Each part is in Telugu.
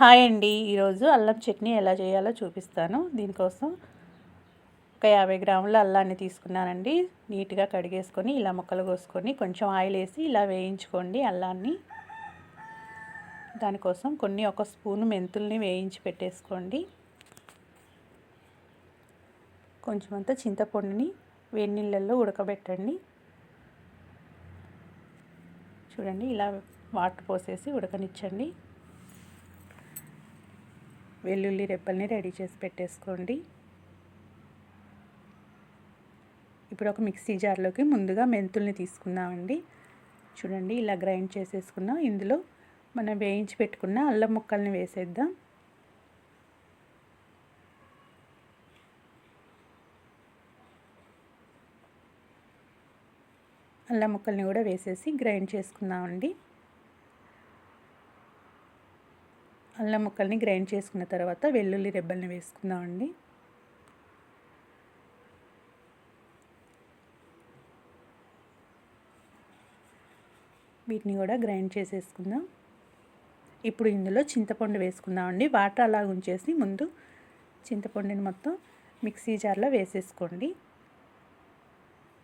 హాయ్ అండి. ఈరోజు అల్లం చట్నీ ఎలా చేయాలో చూపిస్తాను. దీనికోసం ఒక యాభై గ్రాముల అల్లాన్ని తీసుకున్నానండి. నీట్గా కడిగేసుకొని ఇలా ముక్కలు కోసుకొని కొంచెం ఆయిల్ వేసి ఇలా వేయించుకోండి అల్లాన్ని. దానికోసం కొన్ని ఒక స్పూను మెంతుల్ని వేయించి పెట్టేసుకోండి. కొంచెం అంతా చింతపండుని వేడి నీళ్ళల్లో ఉడకబెట్టండి. చూడండి ఇలా వాటర్ పోసేసి ఉడకనిచ్చండి. వెల్లుల్లి రెప్పల్ని రెడీ చేసి పెట్టేసుకోండి. ఇప్పుడు ఒక మిక్సీ జార్లోకి ముందుగా మెంతుల్ని తీసుకుందామండి. చూడండి ఇలా గ్రైండ్ చేసేసుకున్నాం. ఇందులో మనం వేయించి పెట్టుకున్న అల్లం ముక్కల్ని వేసేద్దాం. అల్లం ముక్కల్ని కూడా వేసేసి గ్రైండ్ చేసుకుందామండి. అల్లం ముక్కల్ని గ్రైండ్ చేసుకున్న తర్వాత వెల్లుల్లి రెబ్బల్ని వేసుకుందామండి. వీటిని కూడా గ్రైండ్ చేసేసుకుందాం. ఇప్పుడు ఇందులో చింతపండు వేసుకుందామండి. వాటర్ అలా ఉంచేసి ముందు చింతపండుని మొత్తం మిక్సీ జార్లో వేసేసుకోండి.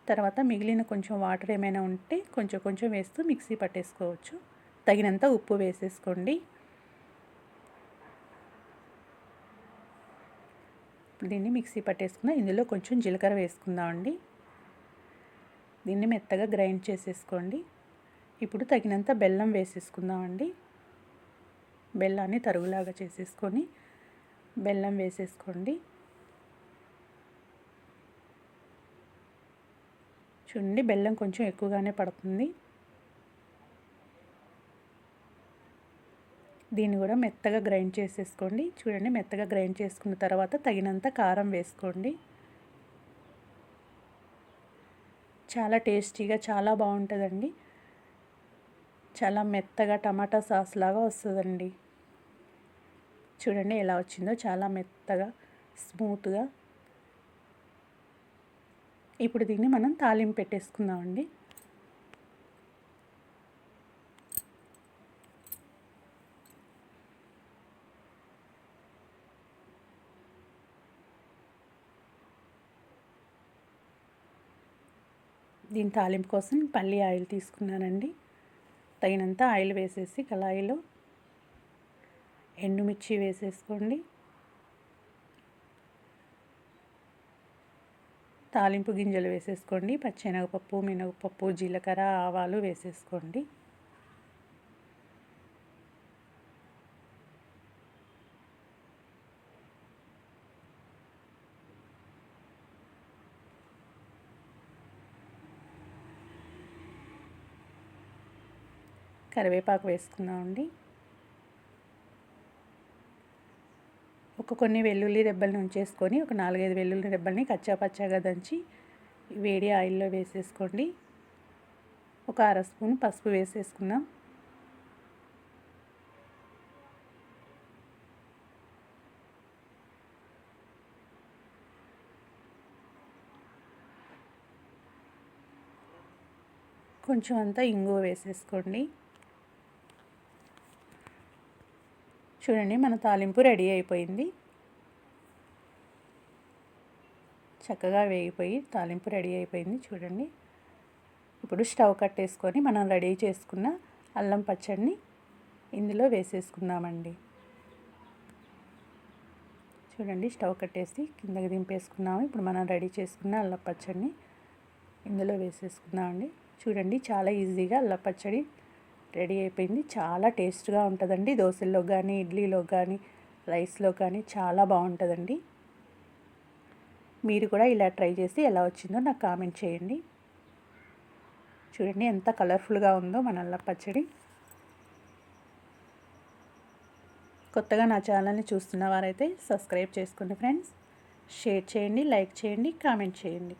తర్వాత మిగిలిన కొంచెం వాటర్ ఏమైనా ఉంటే కొంచెం కొంచెం వేస్తూ మిక్సీ పట్టేసుకోవచ్చు. తగినంత ఉప్పు వేసేసుకోండి. దీన్ని మిక్సీ పట్టేసుకున్న ఇందులో కొంచెం జీలకర్ర వేసుకుందామండి. దీన్ని మెత్తగా గ్రైండ్ చేసేసుకోండి. ఇప్పుడు తగినంత బెల్లం వేసేసుకుందామండి. బెల్లాన్ని తరుగులాగా చేసేసుకొని బెల్లం వేసేసుకోండి. చూడండి బెల్లం కొంచెం ఎక్కువగానే పడుతుంది. దీన్ని కూడా మెత్తగా గ్రైండ్ చేసేసుకోండి. చూడండి మెత్తగా గ్రైండ్ చేసుకున్న తర్వాత తగినంత కారం వేసుకోండి. చాలా టేస్టీగా చాలా బాగుంటుందండి. చాలా మెత్తగా టమాటా సాస్ లాగా వస్తుందండి. చూడండి ఎలా వచ్చిందో చాలా మెత్తగా స్మూత్గా. ఇప్పుడు దీన్ని మనం తాలింపు పెట్టేసుకుందామండి. దీని తాలింపు కోసం పల్లి ఆయిల్ తీసుకున్నానండి. తగినంత ఆయిల్ వేసేసి కళాయిలో ఎండుమిర్చి వేసేసుకోండి. తాలింపు గింజలు వేసేసుకోండి. పచ్చెనగపప్పు మినగపప్పు జీలకర్ర ఆవాలు వేసేసుకోండి. కరివేపాకు వేసుకుందామండి. ఒక కొన్ని వెల్లుల్లి రెబ్బల్ని ఉంచేసుకొని ఒక నాలుగైదు వెల్లుల్లి రెబ్బల్ని కచ్చాపచ్చాగా దంచి వేడి ఆయిల్లో వేసేసుకోండి. ఒక అర స్పూన్ పసుపు వేసేసుకుందాం. కొంచెం అంతా ఇంగువ వేసేసుకోండి. చూడండి మన తాలింపు రెడీ అయిపోయింది. చక్కగా వేగిపోయి తాలింపు రెడీ అయిపోయింది చూడండి. ఇప్పుడు స్టవ్ కట్టేసుకొని మనం రెడీ చేసుకున్న అల్లం పచ్చడిని ఇందులో వేసేసుకుందామండి. చూడండి స్టవ్ కట్టేసి కిందకి దింపేసుకున్నాము. ఇప్పుడు మనం రెడీ చేసుకున్న అల్లం పచ్చడిని ఇందులో వేసేసుకుందామండి. చూడండి చాలా ఈజీగా అల్లం పచ్చడి రెడీ అయిపోయింది. చాలా టేస్ట్గా ఉంటుందండి. దోశల్లో కానీ ఇడ్లీలో కానీ రైస్లో కానీ చాలా బాగుంటుందండి. మీరు కూడా ఇలా ట్రై చేసి ఎలా వచ్చిందో నాకు కామెంట్ చేయండి. చూడండి ఎంత కలర్ఫుల్గా ఉందో మన అల్ల పచ్చడి. కొత్తగా నా ఛానల్ని చూస్తున్న వారైతే సబ్స్క్రైబ్ చేసుకోండి ఫ్రెండ్స్. షేర్ చేయండి లైక్ చేయండి కామెంట్ చేయండి.